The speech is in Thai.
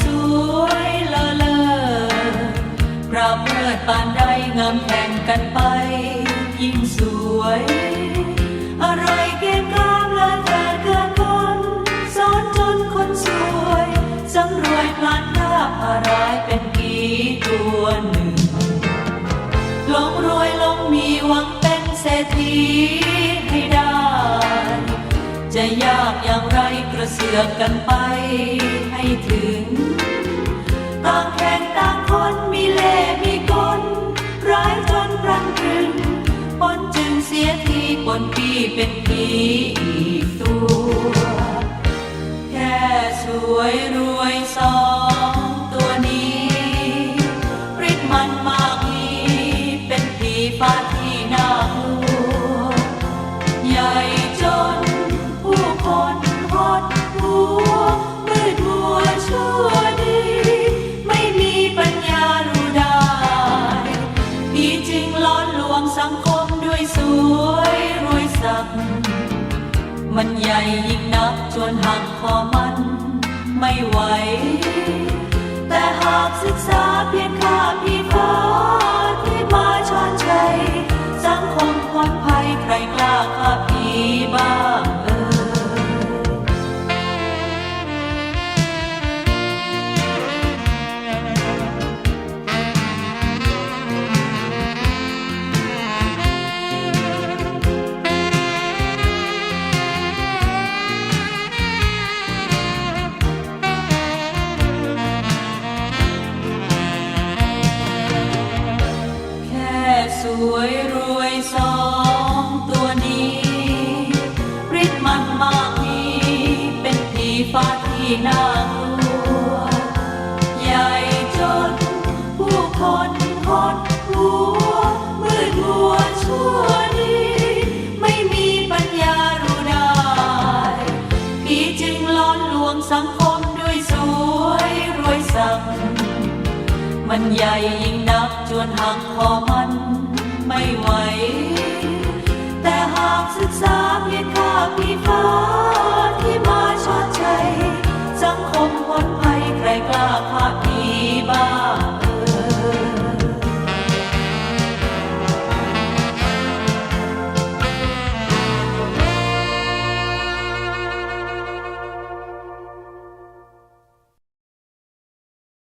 สวยลอเลอพระเพิดปานใดงามแข่งกันไป ยิ่งสวย อะไรเก่งกามละเกิดเกินคนสอนจนคนสวยสำรวยพลันหน้าพารายเป็นกีตัวหนึ่งลงรวยลงมีหวังเป็นเศรษฐีให้ได้ จะยากอย่างไรกระเสือกกันไป ถึงต่างแข่งต่างคนมีเล่มีกลร้ายจนรันรึงปนจึงเสียทีปนปีเป็นผีอีกตัว แค่สวยรวยสองตัวนี้ฤทธิ์มันมากมีเป็นผีฟ้าที่น่ากลัว สังคมด้วยสวยรวยสักมันใหญ่ยิ่งนักจนหักคอมันไม่ไหว แต่หากศึกษาเพียงข้าพี่า สวยรวยสองตัวนี้ฤทธิ์มันมากมีเป็นผีฟ้าที่น่ากลัว ใหญ่จน ผู้คนหดหัวมืดมัวชั่วดีไม่มีปัญญารู้ได้ผีจึงล้อนลวงสังคมด้วยสวยรวยสักมันใหญ่ยิ่งนักจนหักคอมัน ไม่ไหว แต่หากศึกษาเพียงข้าพี่ฟ้า